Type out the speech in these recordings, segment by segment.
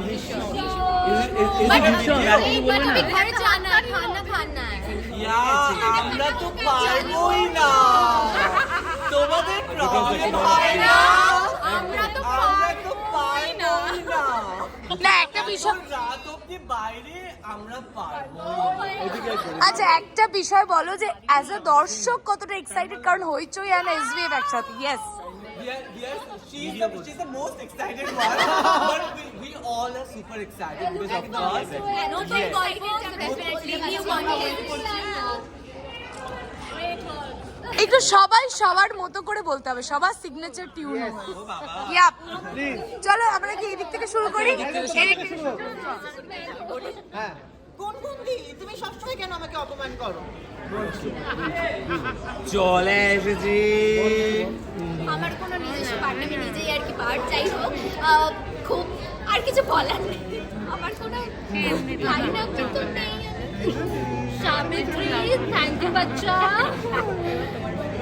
ভীষণ ভীষণ। ভীষণ? এইবার তুমি ঘরে যান না খান না খান না আমরা তো পারবোই না। তোমাদের প্রবলেম হয় না। আমরা তো আমরা না। না। একটা বিষয় রাত অব্দি বাইরে আমরা পারব আচ্ছা একটা বিষয় বলো যে অ্যাজ আ দর্শক কতটা এক্সাইটেড কারণ হইচই এসবিএফ একসাথে yes We are, we are, she's, the, she's the most excited one, but we, we all are super excited because of course. নতুন গল্প নিউ একটু সবাই সবার মতো করে বলতে হবে সবার সিগনেচার টিউন ইয়াপ চলো আমরা কি এদিক থেকে শুরু করি এদিক থেকে শুরু তুমি সবসময় কেন আমাকে অপমান করো? চলে এসেছি। আমার কোনো নিজস্ব পার্ট আমি নিজেই আর কি পার্ট যাই হোক খুব আর কিছু বলার নেই। আমার কোনো লাইন আপ তো নেই। সাবিত্রী থ্যাংক ইউ বাচ্চা।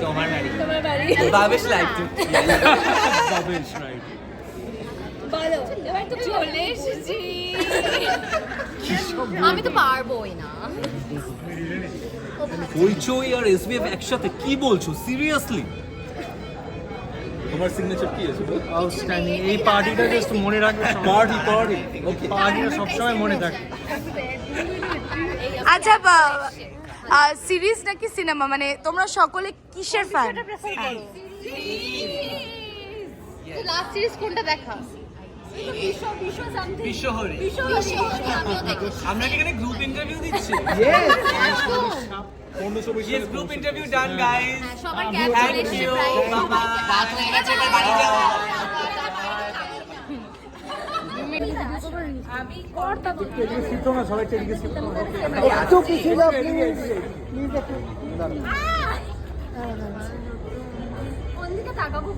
তোমার বাড়ি। তোমার বাড়ি। বাবেশ লাইক টু বলো এবার তো চলে এসেছি। আমি তো পারবোই না। হইচই আর এসবিএফ একসাথে কি বলছো? সিরিয়াসলি তোমার সিগনেচার কি আছে আউটস্ট্যান্ডিং এই পার্টিটা জাস্ট মনে রাখবে পার্টি পার্টি ওকে পার্টিটা সবসময় মনে থাকে। আচ্ছা সিরিজ নাকি সিনেমা মানে তোমরা সকলে কিসের ফ্যান লাস্ট সিরিজ কোনটা দেখা? বিশ্বহরি আমরা কি এখানে গ্রুপ ইন্টারভিউ দিচ্ছি yes group interview done guys হ্যাঁ, সবার ক্যাব চলে থ্যাংক এসেছে ইউ প্রায় বাবা রাত হয়ে গেছে এবার বাড়ি যাও কোন দিকে তাকাবো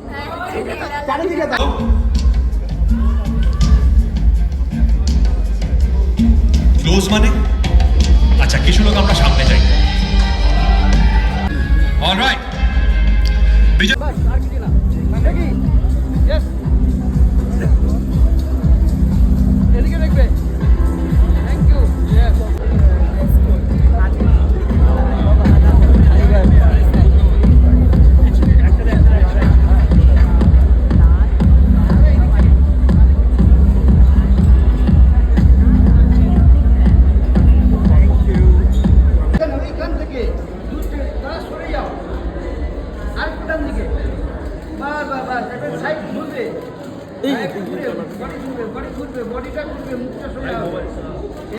ক্লোজ মানে? আচ্ছা কিছু লোক আমরা সামনে যাই। অলরাইট বিজয় এই